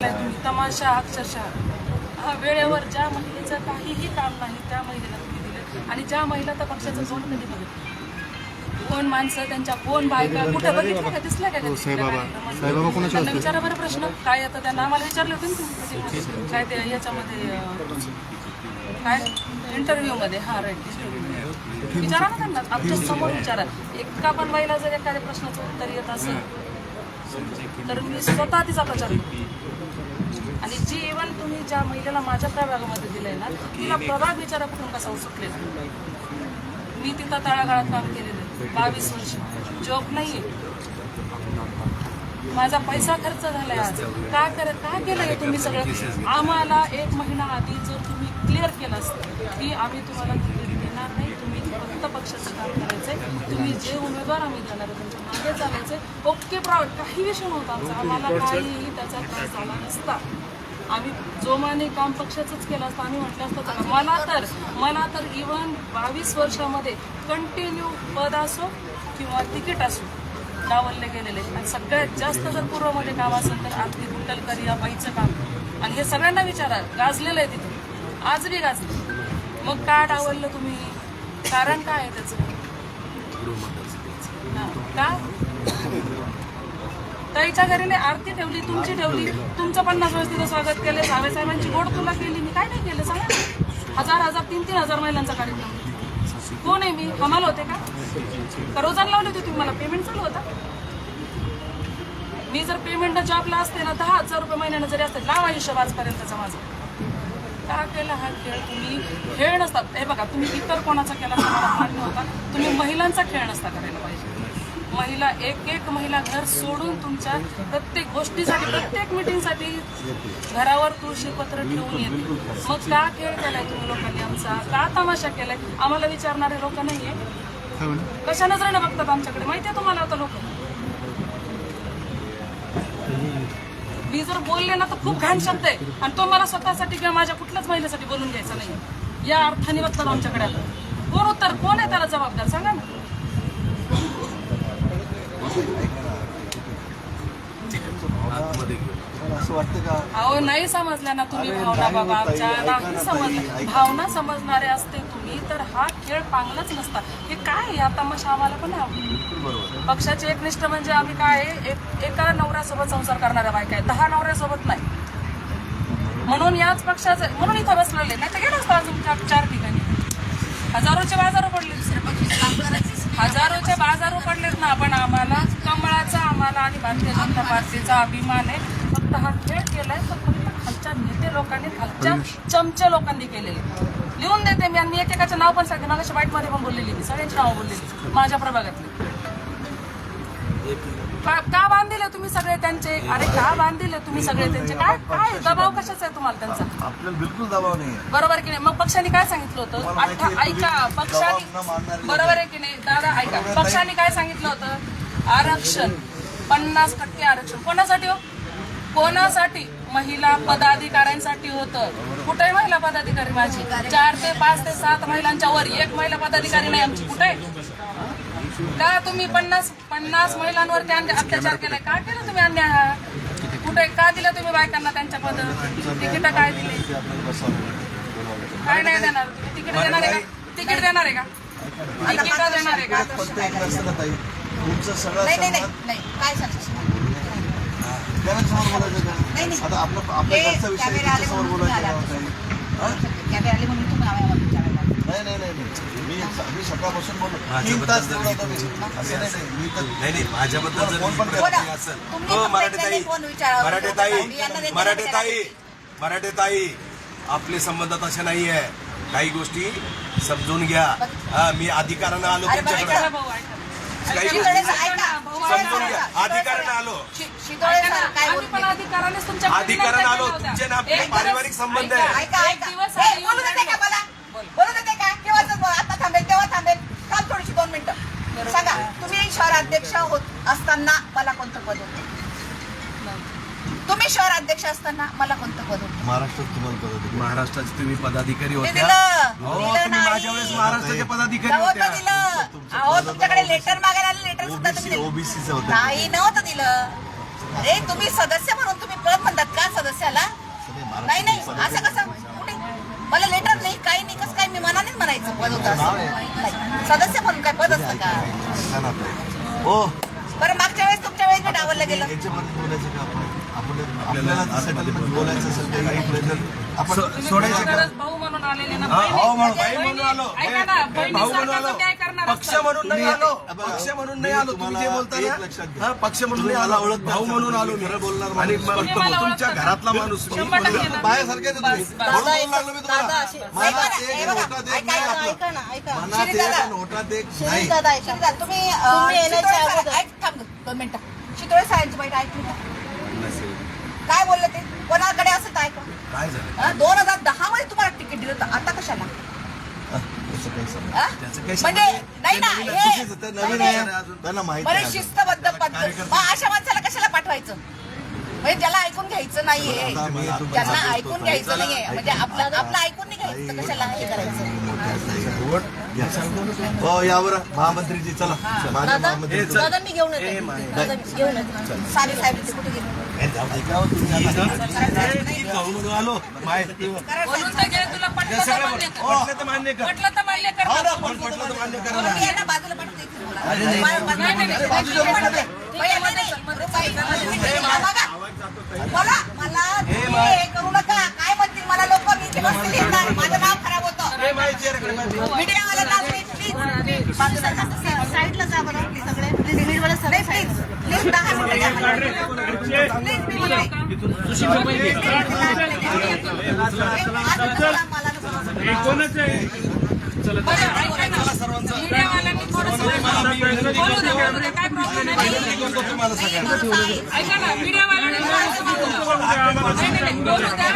तुम्ही तमाशा अक्षरशः. हा वेळेवर ज्या महिलेचं काहीही काम नाही त्या महिलेला तुम्ही दिलं. आणि ज्या महिला तर पक्षाचं तोंड कधी बघितलं कोण माणसं त्यांच्या कोण बायका कुठे बघितलं का? दिसल्या का कोणाचे त्यांना असते? विचारा बरं प्रश्न. काय येतं त्यांना? आम्हाला विचारले होते काय ते याच्यामध्ये काय? इंटरव्ह्यू मध्ये हा राईट विचारा ना त्यांना. आमच्यासमोर विचारा. एका पण बाईला जर एखाद्या प्रश्नाचं उत्तर येत असेल तर मी स्वतः तिचा प्रचार करते. आणि जी इव्हन तुम्ही ज्या महिलेला माझ्या प्रभागामध्ये दिलंय ना तिला प्रभाग विचारा कुठून कसा सुटलेला मी तिथं तळागाळात काम केलेलं बावीस वर्ष. जॉब नाही माझा पैसा खर्च झालाय आज. का कर का केलंय तुम्ही सगळं? आम्हाला एक महिना आधी जर तुम्ही क्लिअर केलं असतं की आम्ही तुम्हाला देणार नाही तुम्ही फक्त पक्षाचं काम करायचंय तुम्ही जे उमेदवार आम्ही देणार आहे त्यांच्या मागे चालायचंय ओके प्रायव्हेट काही विषय नव्हता आमचा. आम्हाला काहीही त्याचा त्रास झाला नसता. आम्ही जोमाने काम पक्षाचंच केलं असतं आम्ही म्हटलं असतं चला मला तर मला तर इव्हन बावीस वर्षामध्ये कंटिन्यू पद असो किंवा तिकीट असो डावलले गेलेले. आणि सगळ्यात जास्त जर पूर्वमध्ये काम असेल तर आरती कुंटलकर या बाईचं काम. आणि हे सगळ्यांना विचारा गाजलेलं आहे तिथं. आज बी गाजलं. मग का डावललं तुम्ही? कारण काय आहे त्याचं? हा, बाईच्या घरी घरीने आरती ठेवली तुमची ठेवली. तुमचं पन्नास वेळेस तिथं स्वागत केलं सावे साहेबांची गोड तुला केली मी काय नाही केलं सांगा हजार हजार तीन तीन हजार महिलांचा कार्यक्रम. कोण आहे मी? हमाल होते का? का रोजान लावले होते तुम्ही मला? पेमेंट चालू होता? मी जर पेमेंट जॉबला असते ना दहा हजार रुपये महिन्यानं जरी असते लावा हिशोब आजपर्यंतचा माझा. का केला हा खेळ? तुम्ही खेळ नसतात हे बघा तुम्ही इतर कोणाचा केला मला मान्य होता. तुम्ही महिलांचा खेळ नसता करायला पाहिजे. महिला एक एक महिला घर सोडून तुमच्या प्रत्येक गोष्टीसाठी प्रत्येक मिटिंगसाठी घरावर तुळशीपत्र ठेवून येते. मग का खेळ केलाय तुम्ही लोकांनी आमचा? का तमाशा केलाय? आम्हाला विचारणारे लोक नाहीये. म्हणे कशा नजरेने बघतात आमच्याकडे. माहितीये तुम्हाला आता लोक? मी जर बोलले ना तर खूप घाण शब्द आहे. आणि तो मला स्वतःसाठी किंवा माझ्या कुठल्याच महिलेसाठी बोलून घ्यायचा नाही या अर्थाने बघतात आमच्याकडे आता. कोण उत्तर? कोण आहे त्याला जबाबदार? सांगा ना. अहो नाही समजल्या ना तुम्ही भावना बाबा आमच्या नाही समजल्या भावना समजणारे असते तुम्ही तर हा खेळ पांगलाच नसता. हे काय आहे? आता मग आम्हाला पण. पक्षाचे एकनिष्ठ म्हणजे आम्ही काय एक एका नवऱ्यासोबत संसार करणाऱ्या बायका आहे दहा नवऱ्यासोबत नाही. म्हणून याच पक्षाचे म्हणून इथं बसलेले नाही तर गेलो असतो अजून चार ठिकाणी. हजारोचे बाजारो पडले दुसरे पक्ष हजारोचे बाजारो पडलेत ना आपण आम्हाला कमळाचा आम्हाला आणि भारतीय जनता पार्टीचा अभिमान आहे. फक्त हा खेळ केलाय तर फक्त खालच्या नेते लोकांनी खालच्या चमचे लोकांनी केलेले. लिहून देते मी आणि मी एकेकाचं नाव पण सांगते. मागाशी वाईटमध्ये पण बोललेली मी सगळ्यांची नावं बोललेली माझ्या प्रभागातली. का का बांधिले तुम्ही सगळे त्यांचे? अरे का बांधिले तुम्ही सगळे त्यांचे? काय काय दबाव कशाचा आहे तुम्हाला त्यांचा? आपल्याला बिलकुल दबाव नाही आहे. बरोबर की नाही? मग पक्षाने काय सांगितलं होतं? तुम्हाला माहिती अठ्ठा आहे, ऐका तुम्ही पक्षाने मानणारे बरोबर आहे की नाही? दादा ऐका. पक्षाने काय सांगितलं होतं? आरक्षण. पन्नास टक्के आरक्षण. कोणासाठी हो? कोणासाठी? महिला पदाधिकाऱ्यांसाठी होतं. कुठे महिला पदाधिकारी माझी? चार ते पाच ते सात महिलांच्या वर. एक महिला पदाधिकारी नाही आमची. कुठे? का तुम्ही पन्नास पन्नास महिलांवरती अन्य- अत्याचार केलाय. का केलं तुम्ही अन्याय हा? कुठे का दिलं तुम्ही बायकांना त्यांच्या पद? तिकीट काय दिले. काय नाही देणार. तुम्ही तिकीट देणार आहे का? तिकीट देणार आहे का? तिकीट देणार आहे का? तुमचं सगळं नाही नाही समाज नाही नाही. काय सांगतो नाही, का? नाही. आता आपलं आपल्या घरचा विषय समोर बोलायचं नाही नाही नाही नाही. मी मी सकाळपासून बोललो. तीन तास बोललो होतो मी असं नाही नाही. मी तर नाही नाही. माझ्याबद्दल जर ही करा. प्रतिक्रिया असेल. हो ताई. मराठे ताई मराठे ताई मराठे ताई आपले संबंध तसे नाही आहे. काही गोष्टी समजून घ्या. हा मी अधिकारानं आलो तुमच्याकडे. काही गोष्टी. समजून घ्या. अधिकारानं आलो. अधिकारानं आलो. तुमचे ना आपले एक दिवस- पारिवारिक संबंध आहे. ऐका एक ऐका दिवस हे, आधी बोलू देते येऊन का मला बोल. बोलू देते का केव्हाच आता थांबेल तेव्हा थांबेल थांब थोडीशी दोन मिनिटं सांगा होत असताना मला कोणतं पद होतं? तुम्ही शहर अध्यक्ष असताना मला कोणतं पद होतं? महाराष्ट्रात तुम्हाला पद्धत आहे. महाराष्ट्राचे तुम्ही पदाधिकारी ते होत्या? दिलं. हो दिलं तुम्ही नाही. माझ्या वेळेस महाराष्ट्राचे पदाधिकारी नव्हतं होत्या. दिलं. अहो तुमच्याकडे लेटर मागायला आले लेटर सुद्धा तुम्ही ओबीसी दिलं ओबीसीचं होतं. नाही नव्हतं दिलं. अरे तुम्ही सदस्य म्हणून तुम्ही पद म्हणतात का सदस्य असं कसं? कुठे? मला लेटर नाही काही नाही कसं काय मी मनानेच म्हणायचं पद होतं असं? नाही. सदस्य म्हणून काय पद असतं का? हो. बरं मागच्या वेळेस तुमच्या वेळेस मी डावललं गेलं. याच्यामध्ये बोलायचं का आपण? आपण आपल्याला सेटलमेंट बोलायचं असेल काही प्रश्न आपण सोडायचं का? भाऊ म्हणून आलेले ना. हा, बहिणी- भाऊ म्हणून बहिणी- आलो ऐका ना भाऊ म्हणून आलो. करणार पक्ष. म्हणून नाही आलो. पक्ष म्हणून नाही आलो. तुम्ही जे तुम्हाला बोलता एक ना लक्षात घ्या. हा, पक्ष म्हणून नाही आलो. ओळखता भाऊ म्हणून आलो मी. बोलणार आणि तुमच्या. घरातला माणूस तुम्ही मला एक नाही आपलं. मनात एक नाही. दादा ऐका येण्याच्या अगोदर- थांब दोन मिनिटं. शितोळे साहेबांची बाईट ऐकली का? काय बोलले ते? कोणाकडे असं काय काय झालं? दोन हजार दहा मध्ये तुम्हाला तिकीट दिलं होतं. आता कशाला? म्हणजे नाही ना हे नवीन आहे. त्यांना माहिती बरे आहे. शिस्तबद्ध पद्धत मग अशा माणसाला कशाला पाठवायचं म्हणजे ज्याला ऐकून घ्यायचं नाहीये. सांगतो, ऐकून. घ्यायचं नाहीये. म्हणजे आपलं आपलं ऐकून नाही घ्यायचं. तर कशाला हे करायचं. हो यावर महामंत्रीजी चला. माझ्या महामंत्री दादा मी घेऊन येते. दादा मी घेऊन येते. सारे साहेब ते कुठे गेले? आलो. माहिती मान्य कर. तर मान्य कर. तर मान्य कर. बाजूला पाठवते इथे बोला. मा- मा- नाही, नाही, नाही. बाजूला पाठवते. बाई, नाही, नाही. बाई, हा, बघा. मला मला तुम्ही हे करू नका काय म्हणतील मला लोक मी इथे बसलेली आहेत ना, माझं नाव खराब होतं ए, माहिती आहे रे, माहिती आहे. मीडियावाल्यांना प्लीज बाजूला जा. साईडला जा बरं प्लीज सगळे प्लीज मीडियावाले सगळे प्लीज प्लीज दहा मिनिटं द्या मला. प्लीज मी बोलते. मला मीडियावाल्यांनी थोडंसं बोलू दे, बोलू दे, काय प्रॉब्लेम नाही ऐका ना मीडियावाल्यांनी बोलू द्या.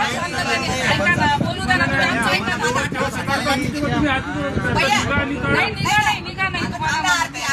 ऐका ना बोलू द्या ना तुम्ही आमचं ऐका ना. भैया नाही निघा नाही निघा नाही तुम्हाला